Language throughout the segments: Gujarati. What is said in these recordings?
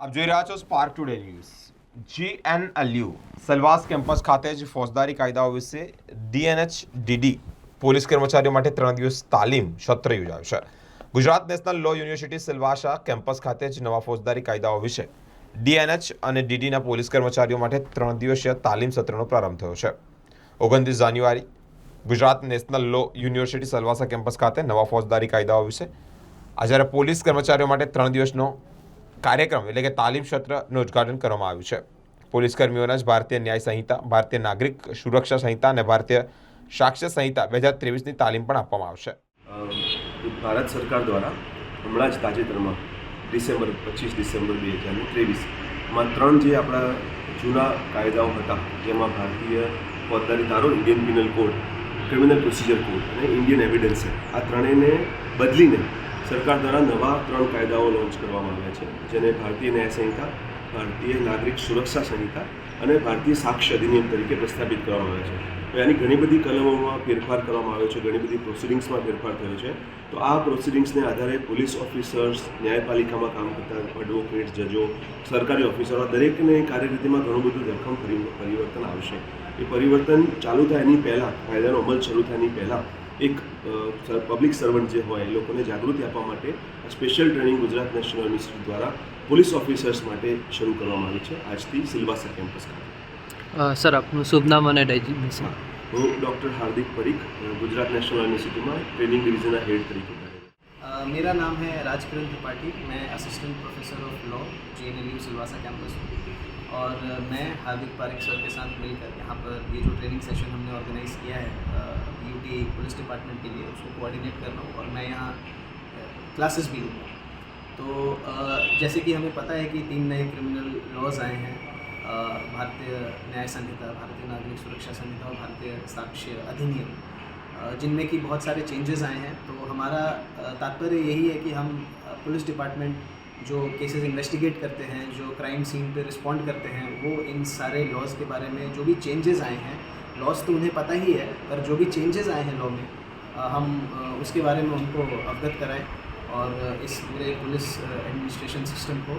આપ જોઈ રહ્યા છો Spark Today News GNLU Silvassa campus ખાતે જ ફોજદારી કાયદાઓ વિશે ડીએનએચ ડીડી પોલીસ કર્મચારીઓ માટે ત્રણ દિવસ તાલીમ સત્ર યોજાયું છે. Gujarat National Law University Silvassa campus ખાતે જ નવા ફોજદારી કાયદાઓ વિશે ડીએનએચ અને ડીડીના પોલીસ કર્મચારીઓ માટે ત્રણ દિવસીય તાલીમ સત્રનો પ્રારંભ થયો છે. ઓગણત્રીસ જાન્યુઆરી, Gujarat National Law University Silvassa campus ખાતે નવા ફોજદારી કાયદાઓ વિશે આ જ્યારે પોલીસ કર્મચારીઓ માટે ત્રણ દિવસનો કાર્યક્રમ એટલે કે તાલીમ સત્રનું ઉદ્ઘાટન કરવામાં આવ્યું છે. પોલીસ કર્મીઓના જ ભારતીય ન્યાય સંહિતા, ભારતીય નાગરિક સુરક્ષા સંહિતા અને ભારતીય સાક્ષ્ય સંહિતા બે હજાર ત્રેવીસની તાલીમ પણ આપવામાં આવશે. ભારત સરકાર દ્વારા હમણાં જ તાજેતરમાં ડિસેમ્બર, પચીસ ડિસેમ્બર બે હજાર ત્રેવીસમાં ત્રણ જે આપણા જૂના કાયદાઓ હતા, જેમાં ભારતીય ફોજદારી ધારો Indian Penal Code Criminal Procedure Code અને ઇન્ડિયન એવિડન્સ આ ત્રણેયને બદલીને સરકાર દ્વારા નવા ત્રણ કાયદાઓ લોન્ચ કરવામાં આવ્યા છે. જેને ભારતીય ન્યાય સંહિતા, ભારતીય નાગરિક સુરક્ષા સંહિતા અને ભારતીય સાક્ષ્ય અધિનિયમ તરીકે પ્રસ્થાપિત કરવામાં આવ્યા છે. તો એની ઘણી બધી કલમોમાં ફેરફાર કરવામાં આવ્યો છે, ઘણી બધી પ્રોસિડિંગ્સમાં ફેરફાર થયો છે. તો આ પ્રોસિડિંગ્સને આધારે પોલીસ ઓફિસર્સ ન્યાયપાલિકામાં કામ કરતા એડવોકેટ જજો, સરકારી ઓફિસરો દરેકને કાર્યરીતિમાં ઘણું બધું ધરખમ પરિવર્તન આવશે. એ પરિવર્તન ચાલુ થાય એની પહેલાં, કાયદાનો અમલ શરૂ થાય એની પહેલાં એક પબ્લિક સર્વન્ટ જે હોય એ લોકોને જાગૃતિ આપવા માટે special training Gujarat national university દ્વારા પોલીસ ઓફિસર્સ માટે શરૂ કરવામાં આવી છે આજથી સિલવાસા કેમ્પસ ખાતે અ, સર આપનું શુભ નામ અને ડેઝિગ્નેશન હું ડૉક્ટર હાર્દિક પરીખ અ, ગુજરાત નેશનલ યુનિવર્સિટીમાં ટ્રેનિંગ ડિવિઝનના હેડ તરીકે કાર્યરત છું. अ, मेरा नाम है राजकिरण त्रिपाठी मैं assistant professor of law J N L U Silvassa campus हूँ और अ, मैं हार्दिक पारिक सर के साथ मिलकर यहाँ पर ये जो ट्रेनिंग सेशन हमने ऑर्गेनाइज़ किया है यूटी पुलिस डिपार्टमेंट के लिए उसको कोऑर्डिनेट कर रहा हूँ और मैं यहाँ क्लासेस भी लूँगा तो जैसे कि हमें पता है कि तीन नए क्रिमिनल लॉज आए हैं भारतीय न्याय संहिता, भारतीय नागरिक सुरक्षा संहिता और भारतीय साक्ष्य अधिनियम। जिनमें कि बहुत सारे चेंजेस आए हैं तो हमारा तात्पर्य यही है कि हम पुलिस डिपार्टमेंट जो केसेस इन्वेस्टिगेट करते हैं, जो क्राइम सीन पे रिस्पॉन्ड करते हैं, वो इन सारे लॉज के बारे में जो भी चेंजेस आए हैं लॉज तो उन्हें पता ही है पर जो भी चेंजेस आए हैं लॉ में हम उसके बारे में उनको अवगत कराएँ और इस पूरे पुलिस एडमिनिस्ट्रेशन सिस्टम को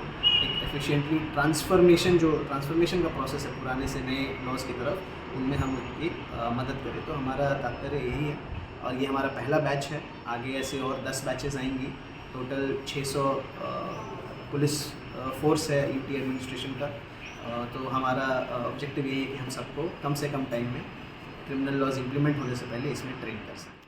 एक एफिशिएंटली ट्रांसफॉर्मेशन जो ट्रांसफॉर्मेशन का प्रोसेस है पुराने से नए लॉज की तरफ़ उनमें हम उनकी मदद करें। तो हमारा तात्पर्य यही है और ये हमारा पहला बैच है। आगे ऐसे और दस बैचेस आएँगी। टोटल 600 अ, पुलिस फोर्स है यूटी एडमिनिस्ट्रेशन का। तो हमारा ऑब्जेक्टिव यही है कि हम सबको कम से कम टाइम में क्रिमिनल लॉज इम्प्लीमेंट होने से पहले इसमें ट्रेन कर सकें